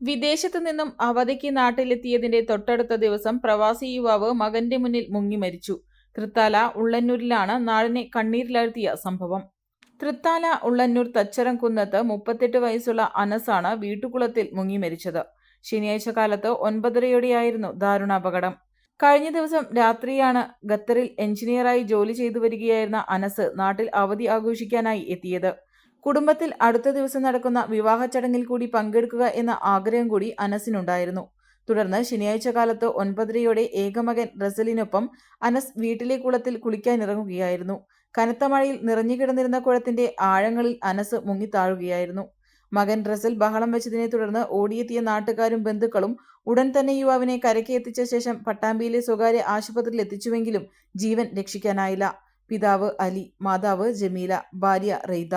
വിദേശത്തു നിന്നും അവധിക്ക് നാട്ടിലെത്തിയതിന്റെ തൊട്ടടുത്ത ദിവസം പ്രവാസി യുവാവ് മകന്റെ മുന്നിൽ മുങ്ങി മരിച്ചു. തൃത്താല ഉള്ളന്നൂരിലാണ് നാടിനെ കണ്ണീരിലാഴ്ത്തിയ സംഭവം. തൃത്താല ഉള്ളന്നൂർ തച്ചരം കുന്നത്ത് മുപ്പത്തെട്ട് വയസ്സുള്ള അനസാണ് വീട്ടുകുളത്തിൽ മുങ്ങി മരിച്ചത്. ശനിയാഴ്ച കാലത്ത് ഒൻപതരയോടെയായിരുന്നു ദാരുണാപകടം. കഴിഞ്ഞ ദിവസം രാത്രിയാണ് ഖത്തറിൽ എഞ്ചിനീയറായി ജോലി ചെയ്തു വരികയായിരുന്ന അനസ് നാട്ടിൽ അവധി ആഘോഷിക്കാനായി എത്തിയത്. കുടുംബത്തിൽ അടുത്ത ദിവസം നടക്കുന്ന വിവാഹ ചടങ്ങിൽ കൂടി പങ്കെടുക്കുക എന്ന ആഗ്രഹം കൂടി അനസിനുണ്ടായിരുന്നു. തുടർന്ന് ശനിയാഴ്ച കാലത്ത് ഒൻപതരയോടെ ഏകമകൻ റസലിനൊപ്പം അനസ് വീട്ടിലെ കുളത്തിൽ കുളിക്കാനിറങ്ങുകയായിരുന്നു. കനത്ത മഴയിൽ നിറഞ്ഞുകിടന്നിരുന്ന കുളത്തിന്റെ ആഴങ്ങളിൽ അനസ് മുങ്ങിത്താഴുകയായിരുന്നു. മകൻ റസൽ ബഹളം വെച്ചതിനെ തുടർന്ന് ഓടിയെത്തിയ നാട്ടുകാരും ബന്ധുക്കളും ഉടൻ തന്നെ യുവാവിനെ കരയ്ക്ക് എത്തിച്ച ശേഷം പട്ടാമ്പിയിലെ സ്വകാര്യ ആശുപത്രിയിൽ എത്തിച്ചുവെങ്കിലും ജീവൻ രക്ഷിക്കാനായില്ല. പിതാവ് അലി മാതാവ് ജമീല ഭാര്യ റെയ്ത